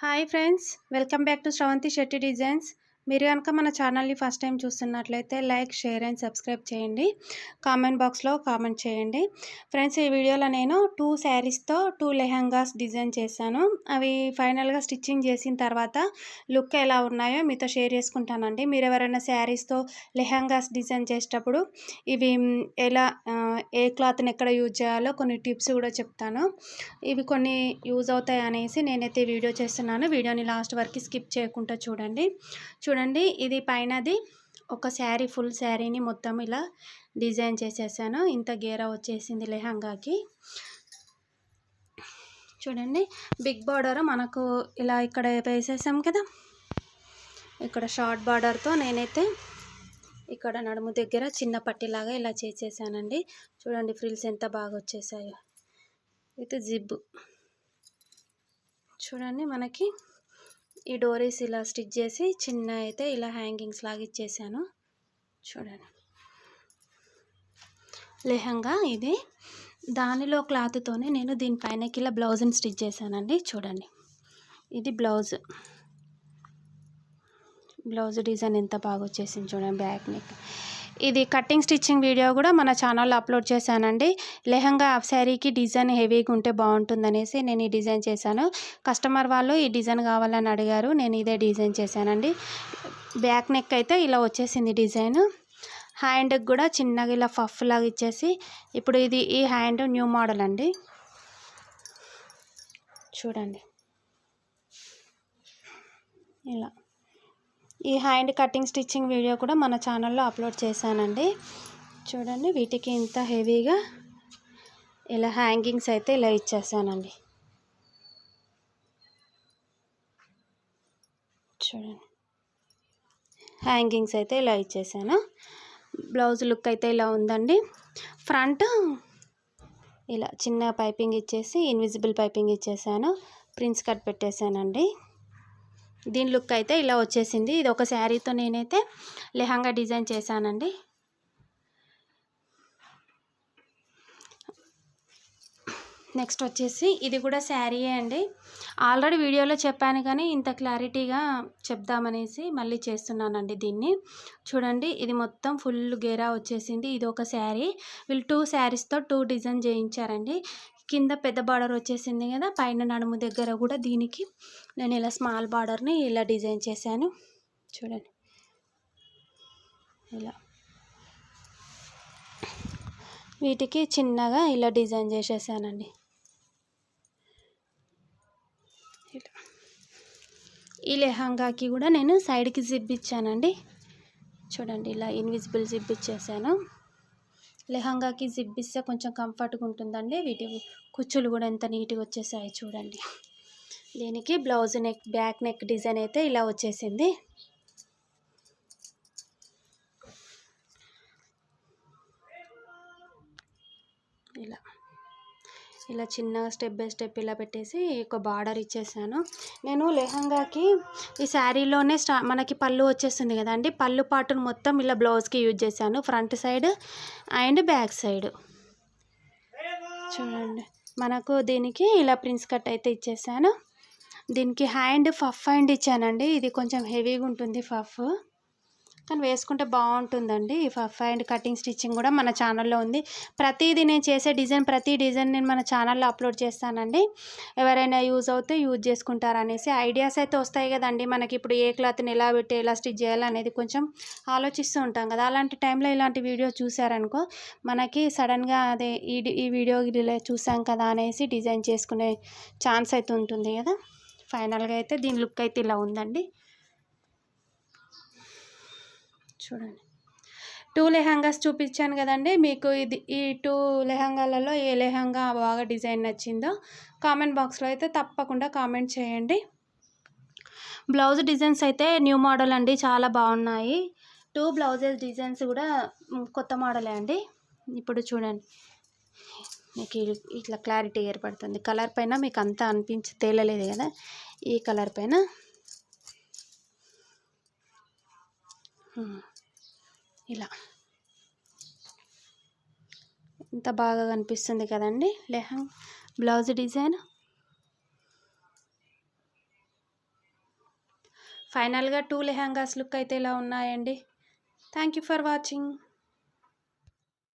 Hi friends welcome back to Sravanthi Shetty designs మీరు కనుక మన ఛానల్ని ఫస్ట్ టైం చూస్తున్నట్లయితే లైక్ షేర్ అండ్ సబ్స్క్రైబ్ చేయండి. కామెంట్ బాక్స్లో కామెంట్ చేయండి. ఫ్రెండ్స్ ఈ వీడియోలో నేను టూ శారీస్తో టూ లెహంగాస్ డిజైన్ చేశాను. అవి ఫైనల్గా స్టిచ్చింగ్ చేసిన తర్వాత లుక్ ఎలా ఉన్నాయో మీతో షేర్ చేసుకుంటానండి. మీరు ఎవరైనా శారీస్తో లెహంగాస్ డిజైన్ చేసేటప్పుడు ఇవి ఎలా ఏ క్లాత్ని ఎక్కడ యూజ్ చేయాలో కొన్ని టిప్స్ కూడా చెప్తాను. ఇవి కొన్ని యూజ్ అవుతాయి అనేసి నేనైతే వీడియో చేస్తున్నాను. వీడియోని లాస్ట్ వరకు స్కిప్ చేయకుండా చూడండి. చూడండి చూడండి ఇది పైనది ఒక శారీ ఫుల్ శారీని మొత్తం ఇలా డిజైన్ చేసేసాను. ఇంత గేరా వచ్చేసింది లెహంగాకి. చూడండి బిగ్ బార్డర్ మనకు ఇలా ఇక్కడ వేసేసాం కదా. ఇక్కడ షార్ట్ బార్డర్తో నేనైతే ఇక్కడ నడుము దగ్గర చిన్న పట్టిలాగా ఇలా చేసేసానండి. చూడండి ఫ్రిల్స్ ఎంత బాగా వచ్చేసాయో. ఇది జిబ్బు చూడండి మనకి ఈ డోరీస్ ఇలా స్టిచ్ చేసి చిన్న అయితే ఇలా హ్యాంగింగ్స్ లాగా ఇచ్చేసాను. చూడండి. లెహంగా ఇది. దానిలో క్లాత్తోనే నేను దీనిపైనకి ఇలా బ్లౌజ్ని స్టిచ్ చేశానండి. చూడండి. ఇది బ్లౌజ్. బ్లౌజ్ డిజైన్ ఎంత బాగా వచ్చేసింది చూడండి బ్యాక్ నెక్ ఇది కటింగ్ స్టిచ్చింగ్ వీడియో కూడా మన ఛానల్లో అప్లోడ్ చేశానండి. లెహంగా హాఫ్ శారీకి డిజైన్ హెవీగా ఉంటే బాగుంటుందనేసి నేను ఈ డిజైన్ చేశాను. కస్టమర్ వాళ్ళు ఈ డిజైన్ కావాలని అడిగారు. నేను ఇదే డిజైన్ చేశానండి. బ్యాక్ నెక్ అయితే ఇలా వచ్చేసింది డిజైన్ హ్యాండ్కి కూడా చిన్నగా ఇలా ఫఫ్ లాగా ఇచ్చేసి ఇప్పుడు ఇది ఈ హ్యాండ్ న్యూ మోడల్ అండి. చూడండి. ఇలా. ఈ హ్యాండ్ కటింగ్ స్టిచ్చింగ్ వీడియో కూడా మన ఛానల్లో అప్లోడ్ చేశానండి. చూడండి వీటికి ఇంత హెవీగా ఇలా హ్యాంగింగ్స్ అయితే ఇలా ఇచ్చేసానండి. చూడండి. హ్యాంగింగ్స్ అయితే ఇలా ఇచ్చేసాను. బ్లౌజ్ లుక్ అయితే ఇలా ఉందండి. ఫ్రంట్ ఇలా చిన్న పైపింగ్ ఇచ్చేసి ఇన్విజిబుల్ పైపింగ్ ఇచ్చేసాను. ప్రిన్స్ కట్ పెట్టేశానండి దీని లుక్ అయితే ఇలా వచ్చేసింది. ఇది ఒక శారీతో నేనైతే లెహంగా డిజైన్ చేశానండి. నెక్స్ట్ వచ్చేసి ఇది కూడా శారీయే అండి. ఆల్రెడీ వీడియోలో చెప్పాను కానీ ఇంత క్లారిటీగా చెప్దామనేసి మళ్ళీ చేస్తున్నానండి దీన్ని. చూడండి ఇది మొత్తం ఫుల్ గేరా వచ్చేసింది. ఇది ఒక శారీ. వీళ్ళు టూ శారీస్తో టూ డిజైన్ చేయించారండి. కింద పెద్ద బార్డర్ వచ్చేసింది కదా పైన నడుము దగ్గర కూడా దీనికి నేను ఇలా స్మాల్ బార్డర్ని ఇలా డిజైన్ చేశాను. చూడండి. ఇలా. వీటికి చిన్నగా ఇలా డిజైన్ చేసేసానండి. ఇలా. ఈ లెహంగాకి కూడా నేను సైడ్కి జిప్ ఇచ్చానండి. చూడండి ఇలా ఇన్విజిబుల్ జిప్ ఇచ్చేసాను. లెహంగాకి జిప్ ఇస్తే కొంచెం కంఫర్ట్గా ఉంటుందండి. వీటి కుచ్చులు కూడా ఎంత నీట్గా వచ్చేసాయి చూడండి. దీనికి blouse neck back neck design అయితే ఇలా వచ్చేసింది. ఇలా. ఇలా చిన్నగా స్టెప్ బై స్టెప్ ఇలా పెట్టేసి ఒక బార్డర్ ఇచ్చేసాను. నేను లెహంగాకి ఈ శారీలోనే స్టా మనకి పళ్ళు వచ్చేస్తుంది కదండి పళ్ళు పాటును మొత్తం ఇలా బ్లౌజ్కి యూజ్ చేశాను. Front side and back side. చూడండి. మనకు దీనికి ఇలా ప్రిన్స్ కట్ అయితే ఇచ్చేసాను. దీనికి హ్యాండ్ ఫఫ్ హ్యాండ్ ఇచ్చానండి. ఇది కొంచెం హెవీగా ఉంటుంది ఫఫ్. కానీ వేసుకుంటే బాగుంటుందండి. ఈ ఫఫ్ అండ్ కటింగ్ స్టిచ్చింగ్ కూడా మన ఛానల్లో ఉంది. ప్రతిదీ నేను చేసే డిజైన్ ప్రతి డిజైన్ నేను మన ఛానల్లో అప్లోడ్ చేస్తానండి. ఎవరైనా యూజ్ అవుతే యూజ్ చేసుకుంటారనేసి ఐడియాస్ అయితే వస్తాయి కదండి. మనకి ఇప్పుడు ఏ క్లాత్ని ఎలా పెట్టి ఎలా స్టిచ్ చేయాలనేది కొంచెం ఆలోచిస్తూ ఉంటాం కదా. అలాంటి టైంలో ఇలాంటి వీడియో చూసారనుకో మనకి సడన్గా అదే ఈ ఈ వీడియో చూసాం కదా అనేసి డిజైన్ చేసుకునే ఛాన్స్ అయితే ఉంటుంది కదా. ఫైనల్గా అయితే దీని లుక్ అయితే ఇలా ఉందండి. చూడండి. టూ లెహంగాస్ చూపించాను కదండి. మీకు ఇది ఈ టూ లెహంగాలలో ఏ లెహంగా బాగా డిజైన్ నచ్చిందో కామెంట్ బాక్స్లో అయితే తప్పకుండా కామెంట్ చేయండి. బ్లౌజ్ డిజైన్స్ అయితే న్యూ మోడల్ అండి. చాలా బాగున్నాయి. టూ బ్లౌజెస్ డిజైన్స్ కూడా కొత్త మోడలే అండి. ఇప్పుడు చూడండి. మీకు ఇట్లా క్లారిటీ ఏర్పడుతుంది. కలర్ పైన మీకు అంతా అనిపించి తేలలేదు కదా. ఈ కలర్ పైన ఇలా. ఎంత బాగా కనిపిస్తుంది కదండి లెహంగ్. Blouse design. ఫైనల్గా టూ లెహంగాస్ లుక్ అయితే ఇలా ఉన్నాయండి. Thank you for watching.